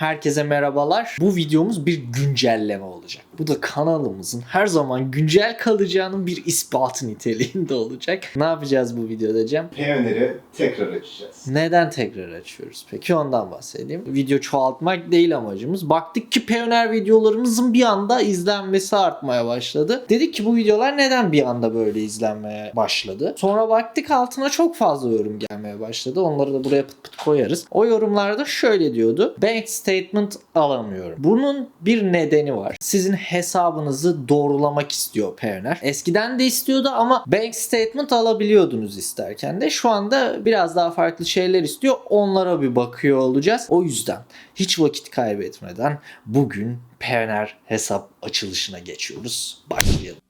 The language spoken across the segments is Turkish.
herkese merhabalar. Bu videomuz bir güncelleme olacak. Bu da kanalımızın her zaman güncel kalacağının bir ispatı niteliğinde olacak. Ne yapacağız bu videoda Cem? Payoneer'i tekrar açacağız. Neden tekrar açıyoruz? Peki ondan bahsedeyim. Video çoğaltmak değil amacımız. Baktık ki Payoneer videolarımızın bir anda izlenmesi artmaya başladı. Dedik ki bu videolar neden bir anda böyle izlenmeye başladı? Sonra baktık altına çok fazla yorum gelmeye başladı. Onları da buraya pıt pıt koyarız. O yorumlarda şöyle diyordu. Bank statement alamıyorum. Bunun bir nedeni var. Sizin hesabınızı doğrulamak istiyor Payoneer. Eskiden de istiyordu ama bank statement alabiliyordunuz isterken de. Şu anda biraz daha farklı şeyler istiyor. Onlara bir bakıyor olacağız. O yüzden hiç vakit kaybetmeden bugün Payoneer hesap açılışına geçiyoruz. Başlayalım.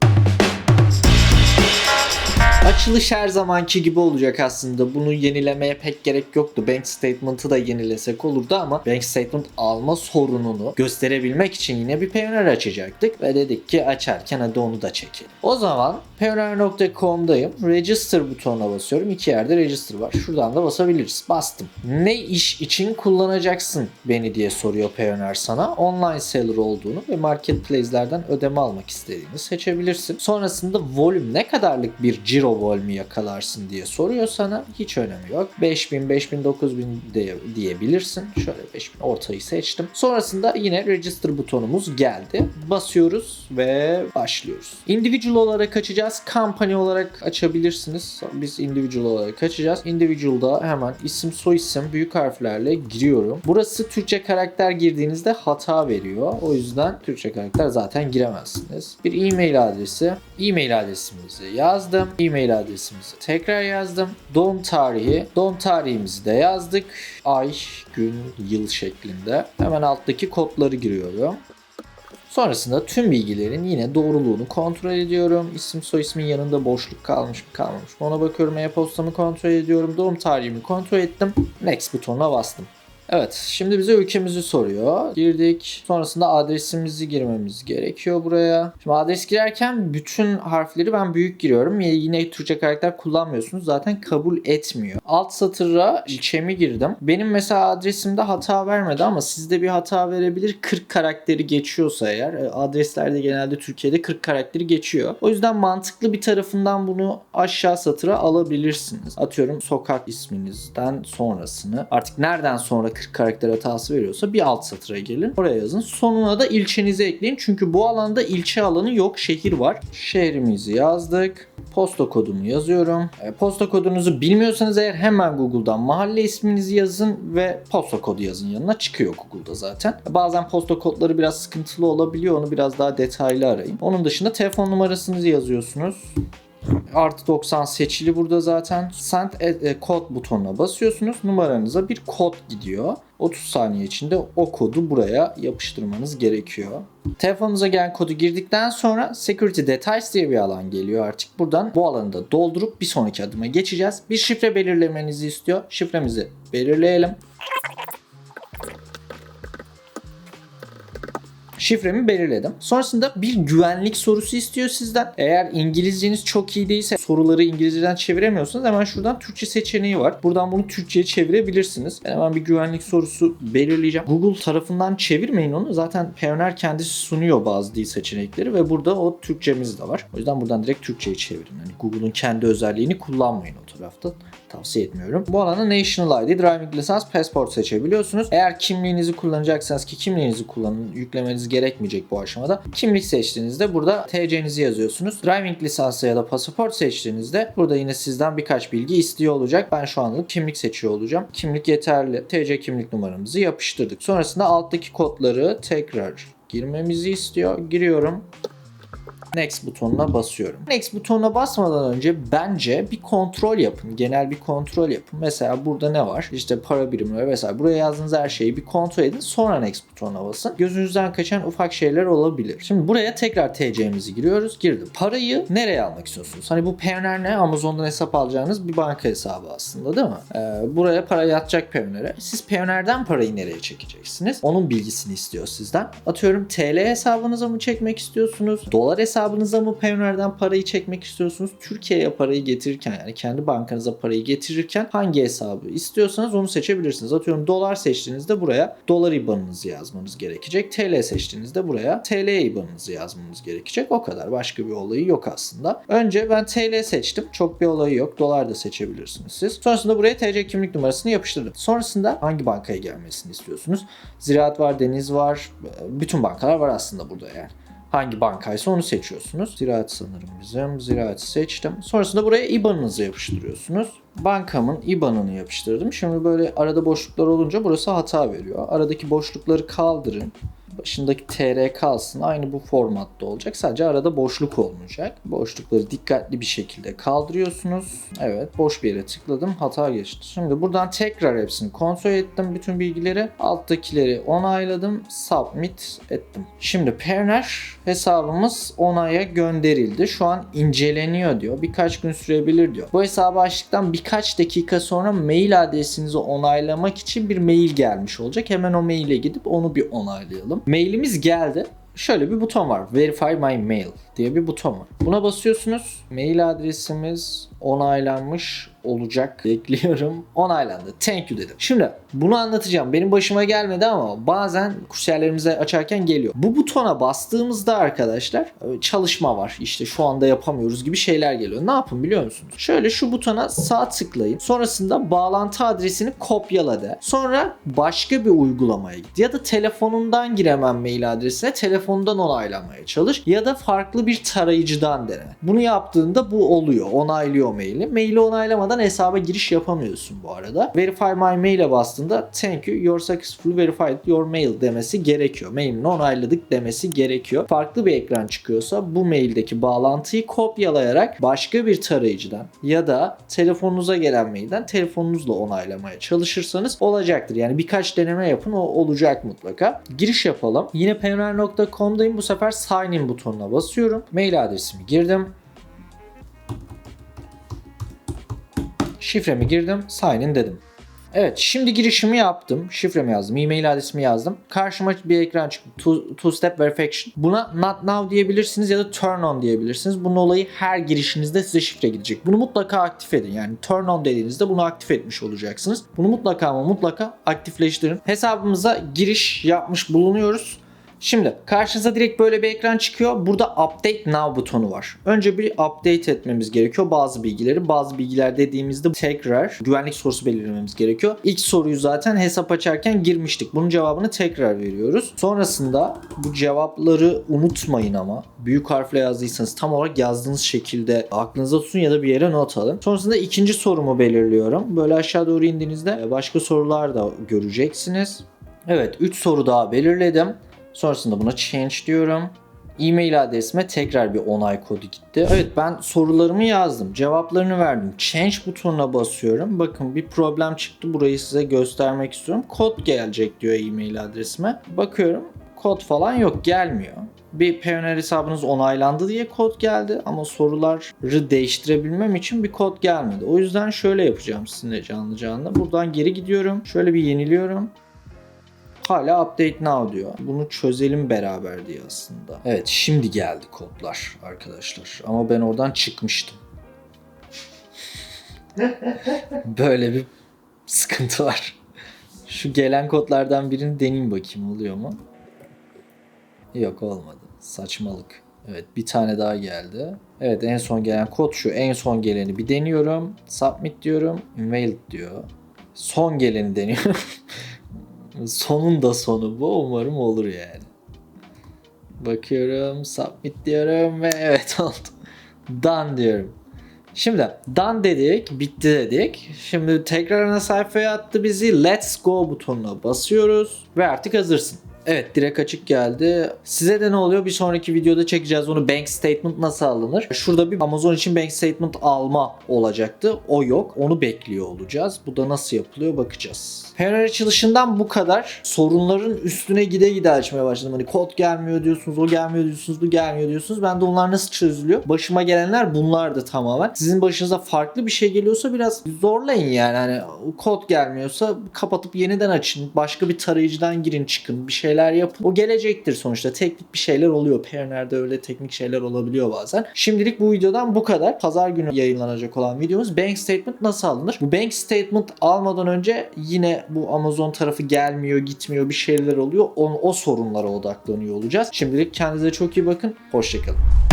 Açılış her zamanki gibi olacak aslında. Bunu yenilemeye pek gerek yoktu. Bank statement'ı da yenilesek olurdu ama bank statement alma sorununu gösterebilmek için yine bir Payoneer açacaktık. Ve dedik ki açarken hadi onu da çekelim. O zaman Payoneer.com'dayım. Register butonuna basıyorum. İki yerde register var. Şuradan da basabiliriz. Bastım. Ne iş için kullanacaksın beni diye soruyor Payoneer sana. Online seller olduğunu ve marketplace'lerden ödeme almak istediğini seçebilirsin. Sonrasında volume ne kadarlık bir ciro volume yakalarsın diye soruyor sana. Hiç önemi yok. 5000, 5000, 9000 de diyebilirsin. Şöyle 5000 ortayı seçtim. Sonrasında yine register butonumuz geldi. Basıyoruz ve başlıyoruz. Individual olarak açacağız. Company olarak açabilirsiniz. Biz individual olarak açacağız. Individual'da hemen isim soy isim büyük harflerle giriyorum. Burası Türkçe karakter girdiğinizde hata veriyor. O yüzden Türkçe karakter zaten giremezsiniz. Bir e-mail adresi. E-mail adresimizi yazdım. E-mail adresimizi tekrar yazdım. Doğum tarihi. Doğum tarihimizi de yazdık. Ay, gün, yıl şeklinde. Hemen alttaki kodları giriyorum. Sonrasında tüm bilgilerin yine doğruluğunu kontrol ediyorum. İsim soy ismin yanında boşluk kalmış mı kalmamış mı ona bakıyorum. E-postamı kontrol ediyorum. Doğum tarihimi kontrol ettim. Next butonuna bastım. Evet, şimdi bize ülkemizi soruyor. Girdik. Sonrasında adresimizi girmemiz gerekiyor buraya. Şimdi adres girerken bütün harfleri ben büyük giriyorum. Yine Türkçe karakter kullanmıyorsunuz. Zaten kabul etmiyor. Alt satıra ilçemi girdim. Benim mesela adresimde hata vermedi ama sizde bir hata verebilir. 40 karakteri geçiyorsa eğer. E, Adreslerde genelde Türkiye'de 40 karakteri geçiyor. O yüzden mantıklı bir tarafından bunu aşağı satıra alabilirsiniz. Atıyorum sokak isminizden sonrasını. Artık nereden sonra 40 karakter hatası veriyorsa bir alt satıra gelin. Oraya yazın. Sonuna da ilçenizi ekleyin. Çünkü bu alanda ilçe alanı yok. Şehir var. Şehrimizi yazdık. Posta kodumu yazıyorum. E, posta kodunuzu bilmiyorsanız eğer hemen Google'dan mahalle isminizi yazın ve posta kodu yazın yanına. Çıkıyor Google'da zaten. Bazen posta kodları biraz sıkıntılı olabiliyor. Onu biraz daha detaylı arayın. Onun dışında telefon numarasınızı yazıyorsunuz. Artı 90 seçili burada zaten. Send a, a code butonuna basıyorsunuz. Numaranıza bir kod gidiyor. 30 saniye içinde o kodu buraya yapıştırmanız gerekiyor. Telefonunuza gelen kodu girdikten sonra Security Details diye bir alan geliyor artık. Buradan bu alanı da doldurup bir sonraki adıma geçeceğiz. Bir şifre belirlemenizi istiyor. Şifremizi belirleyelim. Şifremi belirledim. Sonrasında bir güvenlik sorusu istiyor sizden. Eğer İngilizceniz çok iyi değilse soruları İngilizceden çeviremiyorsanız hemen şuradan Türkçe seçeneği var. Buradan bunu Türkçe'ye çevirebilirsiniz. Ben hemen bir güvenlik sorusu belirleyeceğim. Google tarafından çevirmeyin onu. Zaten Payoneer kendisi sunuyor bazı dil seçenekleri ve burada o Türkçemiz de var. O yüzden buradan direkt Türkçe'yi çevirin. Google'un kendi özelliğini kullanmayın o tarafta. Tavsiye etmiyorum. Bu alanda National ID, Driving License, Passport seçebiliyorsunuz. Eğer kimliğinizi kullanacaksanız ki kimliğinizi kullanın, yüklemeniz gerekmeyecek bu aşamada. Kimlik seçtiğinizde burada TC'nizi yazıyorsunuz. Driving lisansı ya da pasaport seçtiğinizde burada yine sizden birkaç bilgi istiyor olacak. Ben şu anlık kimlik seçiyor olacağım. Kimlik yeterli. TC kimlik numaramızı yapıştırdık. Sonrasında alttaki kodları tekrar girmemizi istiyor. Giriyorum. Next butonuna basıyorum. Next butonuna basmadan önce bence bir kontrol yapın. Genel bir kontrol yapın. Mesela burada ne var? İşte para birimleri vesaire. Buraya yazdığınız her şeyi bir kontrol edin. Sonra next butonuna basın. Gözünüzden kaçan ufak şeyler olabilir. Şimdi buraya tekrar TC'mizi giriyoruz. Girdim. Parayı nereye almak istiyorsunuz? Hani bu Payoneer ne? Amazon'dan hesap alacağınız bir banka hesabı aslında değil mi? Ee, buraya para yatacak Payoneer'e. Siz Payoneer'den parayı nereye çekeceksiniz? Onun bilgisini istiyor sizden. Atıyorum TL hesabınıza mı çekmek istiyorsunuz? Dolar hesabınıza hesabınıza mı Payoneer'den parayı çekmek istiyorsunuz? Türkiye'ye parayı getirirken yani kendi bankanıza parayı getirirken hangi hesabı istiyorsanız onu seçebilirsiniz. Atıyorum dolar seçtiğinizde buraya dolar IBAN'ınızı yazmanız gerekecek. TL seçtiğinizde buraya TL IBAN'ınızı yazmanız gerekecek. O kadar. Başka bir olayı yok aslında. Önce ben TL seçtim. Çok bir olayı yok. Dolar da seçebilirsiniz siz. Sonrasında buraya TC kimlik numarasını yapıştırdım. Sonrasında hangi bankaya gelmesini istiyorsunuz? Ziraat var, Deniz var. Bütün bankalar var aslında burada yani. Hangi bankaysa onu seçiyorsunuz. Ziraat sanırım bizim. Ziraat'i seçtim. Sonrasında buraya IBAN'ınızı yapıştırıyorsunuz. Bankamın IBAN'ını yapıştırdım. Şimdi böyle arada boşluklar olunca burası hata veriyor. Aradaki boşlukları kaldırın. Başındaki TR kalsın. Aynı bu formatta olacak. Sadece arada boşluk olmayacak. Boşlukları dikkatli bir şekilde kaldırıyorsunuz. Evet boş bir yere tıkladım. Hata geçti. Şimdi buradan tekrar hepsini kontrol ettim. Bütün bilgileri. Alttakileri onayladım. Submit ettim. Şimdi Payoneer hesabımız onaya gönderildi. Şu an inceleniyor diyor. Birkaç gün sürebilir diyor. Bu hesabı açtıktan birkaç dakika sonra mail adresinizi onaylamak için bir mail gelmiş olacak. Hemen o maile gidip onu bir onaylayalım. Mailimiz geldi. Şöyle bir buton var. Verify my mail diye bir buton var. Buna basıyorsunuz. Mail adresimiz onaylanmış olacak. Bekliyorum. Onaylandı. Thank you dedim. Şimdi bunu anlatacağım. Benim başıma gelmedi ama bazen kursiyerlerimize açarken geliyor. Bu butona bastığımızda arkadaşlar e, çalışma var. İşte şu anda yapamıyoruz gibi şeyler geliyor. Ne yapın biliyor musunuz? Şöyle şu butona sağ tıklayın. Sonrasında bağlantı adresini kopyala de. Sonra başka bir uygulamaya git. Ya da telefonundan gir hemen mail adresine. Telefondan onaylamaya çalış. Ya da farklı bir tarayıcıdan dene. Bunu yaptığında bu oluyor. Onaylıyor maili. Maili onaylamadan hesaba giriş yapamıyorsun bu arada. Verify my mail'e bastığında thank you your successfully verified your mail demesi gerekiyor. Mailini onayladık demesi gerekiyor. Farklı bir ekran çıkıyorsa bu maildeki bağlantıyı kopyalayarak başka bir tarayıcıdan ya da telefonunuza gelen mailden telefonunuzla onaylamaya çalışırsanız olacaktır. Yani birkaç deneme yapın o olacak mutlaka. Giriş yapalım. Yine payoneer.com'dayım. Bu sefer sign in butonuna basıyorum. Mail adresimi girdim. Şifremi girdim, sign in dedim. Evet, şimdi girişimi yaptım. Şifremi yazdım, e-mail adresimi yazdım. Karşıma bir ekran çıktı. Two, two step verification. Buna not now diyebilirsiniz ya da turn on diyebilirsiniz. Bunun olayı her girişinizde size şifre gidecek. Bunu mutlaka aktif edin. Yani turn on dediğinizde bunu aktif etmiş olacaksınız. Bunu mutlaka ama mutlaka aktifleştirin. Hesabımıza giriş yapmış bulunuyoruz. Şimdi karşınıza direkt böyle bir ekran çıkıyor. Burada update now butonu var. Önce bir update etmemiz gerekiyor bazı bilgileri. Bazı bilgiler dediğimizde tekrar güvenlik sorusu belirlememiz gerekiyor. İlk soruyu zaten hesap açarken girmiştik. Bunun cevabını tekrar veriyoruz. Sonrasında bu cevapları unutmayın ama. Büyük harfle yazdıysanız tam olarak yazdığınız şekilde aklınıza tutun ya da bir yere not alın. Sonrasında ikinci sorumu belirliyorum. Böyle aşağı doğru indiğinizde başka sorular da göreceksiniz. Evet 3 soru daha belirledim. Sonrasında buna change diyorum. E-mail adresime tekrar bir onay kodu gitti. Evet ben sorularımı yazdım. Cevaplarını verdim. Change butonuna basıyorum. Bakın bir problem çıktı. Burayı size göstermek istiyorum. Kod gelecek diyor e-mail adresime. Bakıyorum kod falan yok gelmiyor. Bir Payoneer hesabınız onaylandı diye kod geldi ama soruları değiştirebilmem için bir kod gelmedi. O yüzden şöyle yapacağım sizinle canlı canlı. Buradan geri gidiyorum. Şöyle bir yeniliyorum. Hala update now diyor. Bunu çözelim beraber diye aslında. Evet şimdi geldi kodlar arkadaşlar. Ama ben oradan çıkmıştım. Böyle bir sıkıntı var. Şu gelen kodlardan birini deneyeyim bakayım oluyor mu? Yok olmadı. Saçmalık. Evet bir tane daha geldi. Evet en son gelen kod şu. En son geleni bir deniyorum. Submit diyorum. Invalid diyor. Son geleni deniyorum. Sonun da sonu bu. Umarım olur yani. Bakıyorum, submit diyorum ve evet oldu. Done diyorum. Şimdi done dedik, bitti dedik. Şimdi tekrar ana sayfaya attı bizi. Let's go butonuna basıyoruz ve artık hazırsın. Evet direkt açık geldi. Size de ne oluyor? Bir sonraki videoda çekeceğiz onu. Bank statement nasıl alınır? Şurada bir Amazon için bank statement alma olacaktı. O yok. Onu bekliyor olacağız. Bu da nasıl yapılıyor bakacağız. Payoneer açılışından bu kadar. Sorunların üstüne gide gide açmaya başladım. Hani kod gelmiyor diyorsunuz, o gelmiyor diyorsunuz, bu gelmiyor diyorsunuz. Ben de onlar nasıl çözülüyor? Başıma gelenler bunlardı tamamen. Sizin başınıza farklı bir şey geliyorsa biraz zorlayın yani. Hani kod gelmiyorsa kapatıp yeniden açın. Başka bir tarayıcıdan girin çıkın. Bir şeyler yapın. O gelecektir sonuçta. Teknik bir şeyler oluyor. Payoneer'de öyle teknik şeyler olabiliyor bazen. Şimdilik bu videodan bu kadar. Pazar günü yayınlanacak olan videomuz Bank Statement nasıl alınır? Bu Bank Statement almadan önce yine bu Amazon tarafı gelmiyor, gitmiyor, bir şeyler oluyor. O, o sorunlara odaklanıyor olacağız. Şimdilik kendinize çok iyi bakın. Hoşçakalın.